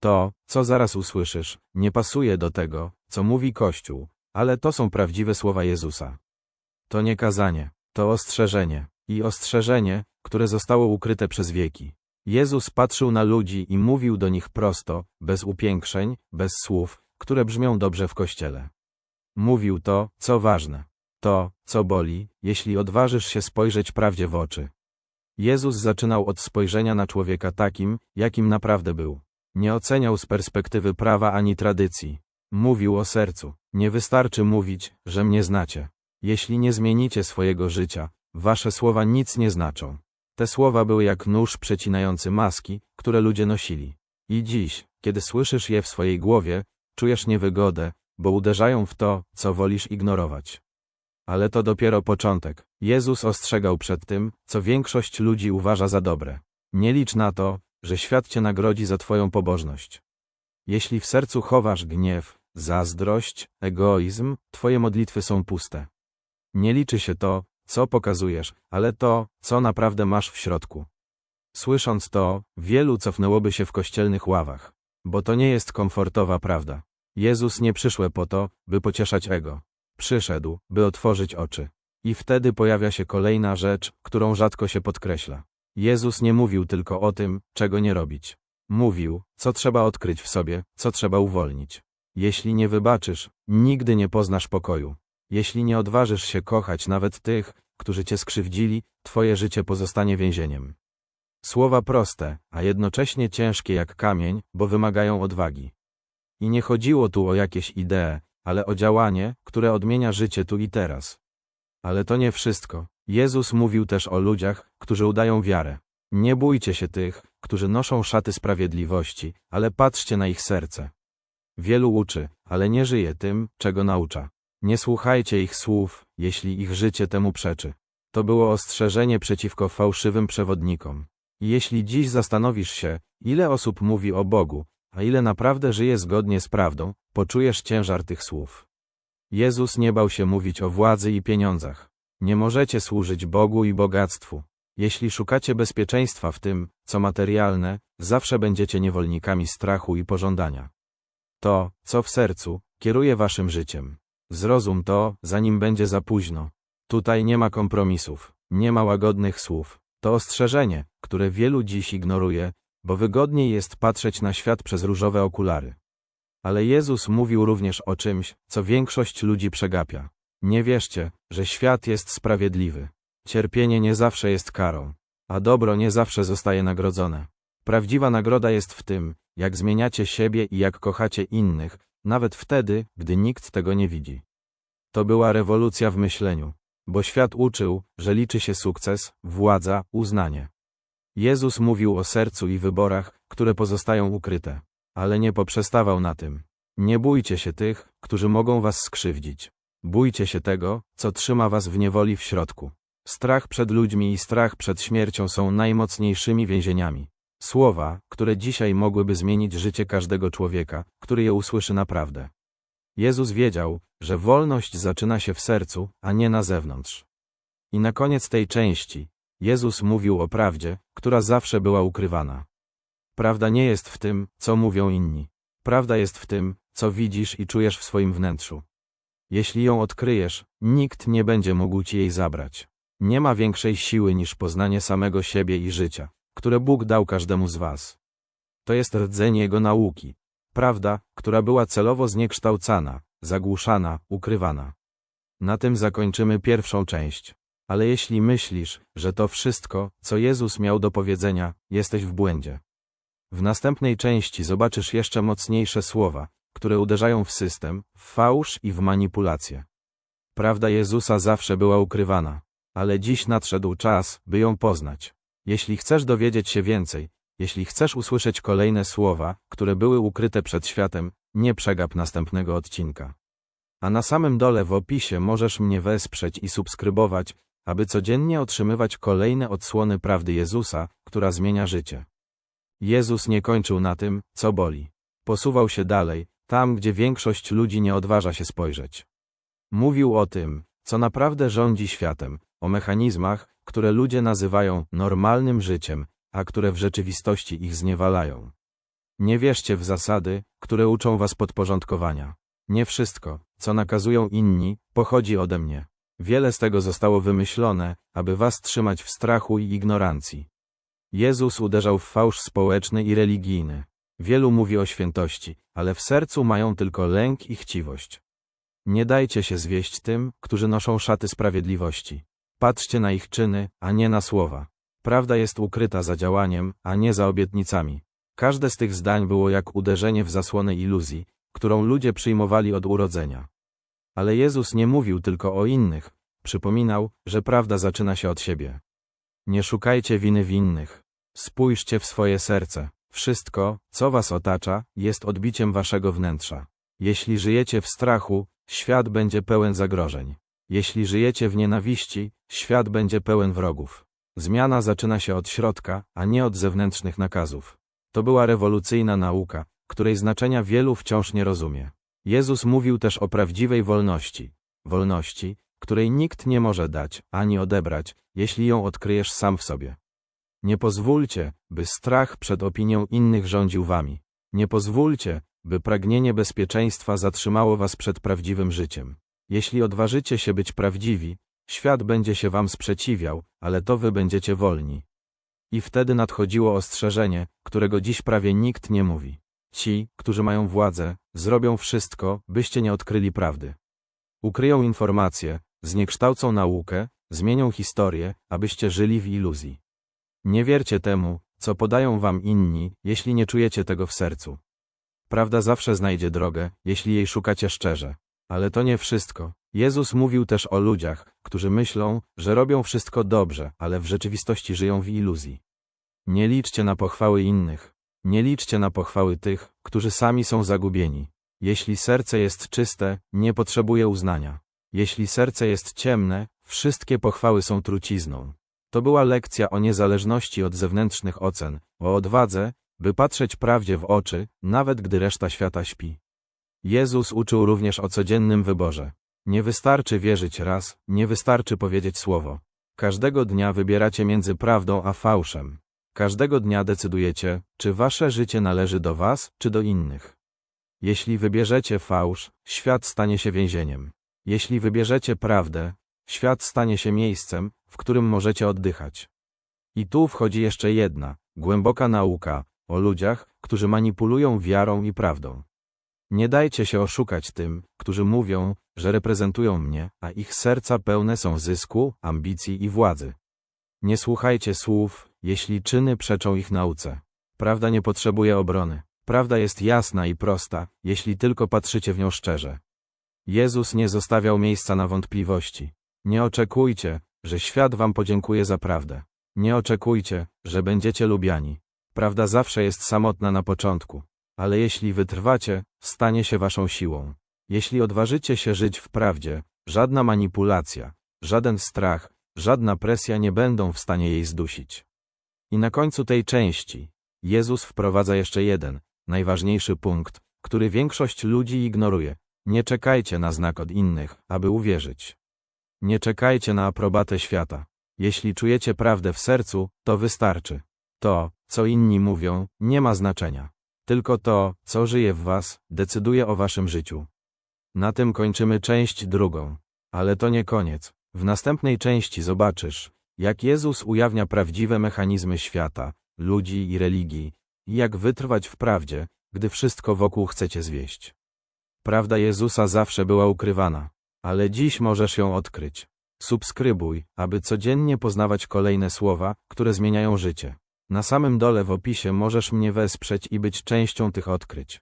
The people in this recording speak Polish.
To, co zaraz usłyszysz, nie pasuje do tego, co mówi Kościół, ale to są prawdziwe słowa Jezusa. To nie kazanie, to ostrzeżenie i ostrzeżenie, które zostało ukryte przez wieki. Jezus patrzył na ludzi i mówił do nich prosto, bez upiększeń, bez słów, które brzmią dobrze w kościele. Mówił to, co ważne. To, co boli, jeśli odważysz się spojrzeć prawdzie w oczy. Jezus zaczynał od spojrzenia na człowieka takim, jakim naprawdę był. Nie oceniał z perspektywy prawa ani tradycji. Mówił o sercu. Nie wystarczy mówić, że mnie znacie. Jeśli nie zmienicie swojego życia, wasze słowa nic nie znaczą. Te słowa były jak nóż przecinający maski, które ludzie nosili. I dziś, kiedy słyszysz je w swojej głowie, czujesz niewygodę, bo uderzają w to, co wolisz ignorować. Ale to dopiero początek. Jezus ostrzegał przed tym, co większość ludzi uważa za dobre. Nie licz na to, że świat cię nagrodzi za twoją pobożność. Jeśli w sercu chowasz gniew, zazdrość, egoizm, twoje modlitwy są puste. Nie liczy się to, co pokazujesz, ale to, co naprawdę masz w środku. Słysząc to, wielu cofnęłoby się w kościelnych ławach, bo to nie jest komfortowa prawda. Jezus nie przyszły po to, by pocieszać ego. Przyszedł, by otworzyć oczy. I wtedy pojawia się kolejna rzecz, którą rzadko się podkreśla. Jezus nie mówił tylko o tym, czego nie robić. Mówił, co trzeba odkryć w sobie, co trzeba uwolnić. Jeśli nie wybaczysz, nigdy nie poznasz pokoju. Jeśli nie odważysz się kochać nawet tych, którzy cię skrzywdzili, twoje życie pozostanie więzieniem. Słowa proste, a jednocześnie ciężkie jak kamień, bo wymagają odwagi. I nie chodziło tu o jakieś idee, ale o działanie, które odmienia życie tu i teraz. Ale to nie wszystko. Jezus mówił też o ludziach, którzy udają wiarę. Nie bójcie się tych, którzy noszą szaty sprawiedliwości, ale patrzcie na ich serce. Wielu uczy, ale nie żyje tym, czego naucza. Nie słuchajcie ich słów, jeśli ich życie temu przeczy. To było ostrzeżenie przeciwko fałszywym przewodnikom. Jeśli dziś zastanowisz się, ile osób mówi o Bogu, a ile naprawdę żyje zgodnie z prawdą, poczujesz ciężar tych słów. Jezus nie bał się mówić o władzy i pieniądzach. Nie możecie służyć Bogu i bogactwu. Jeśli szukacie bezpieczeństwa w tym, co materialne, zawsze będziecie niewolnikami strachu i pożądania. To, co w sercu, kieruje waszym życiem. Zrozum to, zanim będzie za późno. Tutaj nie ma kompromisów, nie ma łagodnych słów. To ostrzeżenie, które wielu dziś ignoruje, bo wygodniej jest patrzeć na świat przez różowe okulary. Ale Jezus mówił również o czymś, co większość ludzi przegapia. Nie wierzcie, że świat jest sprawiedliwy. Cierpienie nie zawsze jest karą, a dobro nie zawsze zostaje nagrodzone. Prawdziwa nagroda jest w tym, jak zmieniacie siebie i jak kochacie innych, nawet wtedy, gdy nikt tego nie widzi. To była rewolucja w myśleniu, bo świat uczył, że liczy się sukces, władza, uznanie. Jezus mówił o sercu i wyborach, które pozostają ukryte, ale nie poprzestawał na tym. Nie bójcie się tych, którzy mogą was skrzywdzić. Bójcie się tego, co trzyma was w niewoli w środku. Strach przed ludźmi i strach przed śmiercią są najmocniejszymi więzieniami. Słowa, które dzisiaj mogłyby zmienić życie każdego człowieka, który je usłyszy naprawdę. Jezus wiedział, że wolność zaczyna się w sercu, a nie na zewnątrz. I na koniec tej części, Jezus mówił o prawdzie, która zawsze była ukrywana. Prawda nie jest w tym, co mówią inni. Prawda jest w tym, co widzisz i czujesz w swoim wnętrzu. Jeśli ją odkryjesz, nikt nie będzie mógł ci jej zabrać. Nie ma większej siły niż poznanie samego siebie i życia, które Bóg dał każdemu z was. To jest rdzeń Jego nauki. Prawda, która była celowo zniekształcana, zagłuszana, ukrywana. Na tym zakończymy pierwszą część. Ale jeśli myślisz, że to wszystko, co Jezus miał do powiedzenia, jesteś w błędzie. W następnej części zobaczysz jeszcze mocniejsze słowa, które uderzają w system, w fałsz i w manipulację. Prawda Jezusa zawsze była ukrywana, ale dziś nadszedł czas, by ją poznać. Jeśli chcesz dowiedzieć się więcej, jeśli chcesz usłyszeć kolejne słowa, które były ukryte przed światem, nie przegap następnego odcinka. A na samym dole w opisie możesz mnie wesprzeć i subskrybować, aby codziennie otrzymywać kolejne odsłony prawdy Jezusa, która zmienia życie. Jezus nie kończył na tym, co boli. Posuwał się dalej, tam gdzie większość ludzi nie odważa się spojrzeć. Mówił o tym, co naprawdę rządzi światem, o mechanizmach, które ludzie nazywają normalnym życiem, a które w rzeczywistości ich zniewalają. Nie wierzcie w zasady, które uczą was podporządkowania. Nie wszystko, co nakazują inni, pochodzi ode mnie. Wiele z tego zostało wymyślone, aby was trzymać w strachu i ignorancji. Jezus uderzał w fałsz społeczny i religijny. Wielu mówi o świętości, ale w sercu mają tylko lęk i chciwość. Nie dajcie się zwieść tym, którzy noszą szaty sprawiedliwości. Patrzcie na ich czyny, a nie na słowa. Prawda jest ukryta za działaniem, a nie za obietnicami. Każde z tych zdań było jak uderzenie w zasłonę iluzji, którą ludzie przyjmowali od urodzenia. Ale Jezus nie mówił tylko o innych, przypominał, że prawda zaczyna się od siebie. Nie szukajcie winy w innych. Spójrzcie w swoje serce. Wszystko, co was otacza, jest odbiciem waszego wnętrza. Jeśli żyjecie w strachu, świat będzie pełen zagrożeń. Jeśli żyjecie w nienawiści, świat będzie pełen wrogów. Zmiana zaczyna się od środka, a nie od zewnętrznych nakazów. To była rewolucyjna nauka, której znaczenia wielu wciąż nie rozumie. Jezus mówił też o prawdziwej wolności. Wolności, której nikt nie może dać, ani odebrać, jeśli ją odkryjesz sam w sobie. Nie pozwólcie, by strach przed opinią innych rządził wami. Nie pozwólcie, by pragnienie bezpieczeństwa zatrzymało was przed prawdziwym życiem. Jeśli odważycie się być prawdziwi, świat będzie się wam sprzeciwiał, ale to wy będziecie wolni. I wtedy nadchodziło ostrzeżenie, którego dziś prawie nikt nie mówi. Ci, którzy mają władzę, zrobią wszystko, byście nie odkryli prawdy. Ukryją informacje, zniekształcą naukę, zmienią historię, abyście żyli w iluzji. Nie wiercie temu, co podają wam inni, jeśli nie czujecie tego w sercu. Prawda zawsze znajdzie drogę, jeśli jej szukacie szczerze. Ale to nie wszystko. Jezus mówił też o ludziach, którzy myślą, że robią wszystko dobrze, ale w rzeczywistości żyją w iluzji. Nie liczcie na pochwały innych. Nie liczcie na pochwały tych, którzy sami są zagubieni. Jeśli serce jest czyste, nie potrzebuje uznania. Jeśli serce jest ciemne, wszystkie pochwały są trucizną. To była lekcja o niezależności od zewnętrznych ocen, o odwadze, by patrzeć prawdzie w oczy, nawet gdy reszta świata śpi. Jezus uczył również o codziennym wyborze. Nie wystarczy wierzyć raz, nie wystarczy powiedzieć słowo. Każdego dnia wybieracie między prawdą a fałszem. Każdego dnia decydujecie, czy wasze życie należy do was, czy do innych. Jeśli wybierzecie fałsz, świat stanie się więzieniem. Jeśli wybierzecie prawdę, świat stanie się miejscem, w którym możecie oddychać. I tu wchodzi jeszcze jedna, głęboka nauka o ludziach, którzy manipulują wiarą i prawdą. Nie dajcie się oszukać tym, którzy mówią, że reprezentują mnie, a ich serca pełne są zysku, ambicji i władzy. Nie słuchajcie słów, jeśli czyny przeczą ich nauce. Prawda nie potrzebuje obrony. Prawda jest jasna i prosta, jeśli tylko patrzycie w nią szczerze. Jezus nie zostawiał miejsca na wątpliwości. Nie oczekujcie, że świat wam podziękuje za prawdę. Nie oczekujcie, że będziecie lubiani. Prawda zawsze jest samotna na początku, ale jeśli wytrwacie, stanie się waszą siłą. Jeśli odważycie się żyć w prawdzie, żadna manipulacja, żaden strach, żadna presja nie będą w stanie jej zdusić. I na końcu tej części Jezus wprowadza jeszcze jeden, najważniejszy punkt, który większość ludzi ignoruje. Nie czekajcie na znak od innych, aby uwierzyć. Nie czekajcie na aprobatę świata. Jeśli czujecie prawdę w sercu, to wystarczy. To, co inni mówią, nie ma znaczenia. Tylko to, co żyje w was, decyduje o waszym życiu. Na tym kończymy część drugą. Ale to nie koniec. W następnej części zobaczysz, jak Jezus ujawnia prawdziwe mechanizmy świata, ludzi i religii, i jak wytrwać w prawdzie, gdy wszystko wokół chcecie zwieść. Prawda Jezusa zawsze była ukrywana, ale dziś możesz ją odkryć. Subskrybuj, aby codziennie poznawać kolejne słowa, które zmieniają życie. Na samym dole w opisie możesz mnie wesprzeć i być częścią tych odkryć.